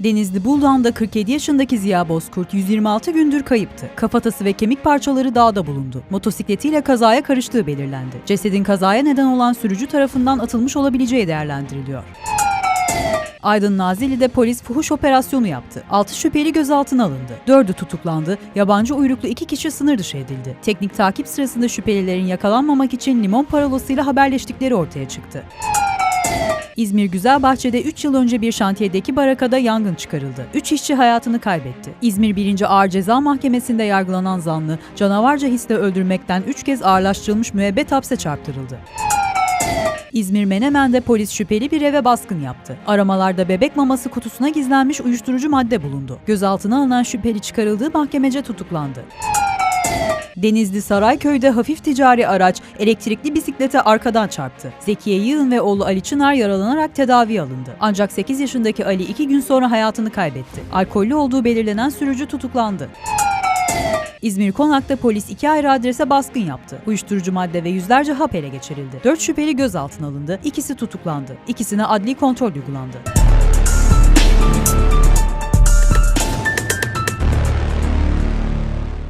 Denizli Buldan'da 47 yaşındaki Ziya Bozkurt 126 gündür kayıptı. Kafatası ve kemik parçaları dağda bulundu. Motosikletiyle kazaya karıştığı belirlendi. Cesedin kazaya neden olan sürücü tarafından atılmış olabileceği değerlendiriliyor. Aydın Nazilli'de polis fuhuş operasyonu yaptı. 6 şüpheli gözaltına alındı. 4'ü tutuklandı. Yabancı uyruklu 2 kişi sınır dışı edildi. Teknik takip sırasında şüphelilerin yakalanmamak için limon parolasıyla haberleştikleri ortaya çıktı. İzmir Güzelbahçe'de 3 yıl önce bir şantiyedeki barakada yangın çıkarıldı. 3 işçi hayatını kaybetti. İzmir 1. Ağır Ceza Mahkemesi'nde yargılanan zanlı, canavarca hisle öldürmekten 3 kez ağırlaştırılmış müebbet hapse çarptırıldı. İzmir Menemen'de polis şüpheli bir eve baskın yaptı. Aramalarda bebek maması kutusuna gizlenmiş uyuşturucu madde bulundu. Gözaltına alınan şüpheli çıkarıldığı mahkemece tutuklandı. Denizli Sarayköy'de hafif ticari araç elektrikli bisiklete arkadan çarptı. Zekiye Yığın ve oğlu Ali Çınar yaralanarak tedavi alındı. Ancak 8 yaşındaki Ali 2 gün sonra hayatını kaybetti. Alkollü olduğu belirlenen sürücü tutuklandı. İzmir Konak'ta polis iki ayrı adrese baskın yaptı. Uyuşturucu madde ve yüzlerce hap ele geçirildi. Dört şüpheli gözaltına alındı, ikisi tutuklandı. İkisine adli kontrol uygulandı.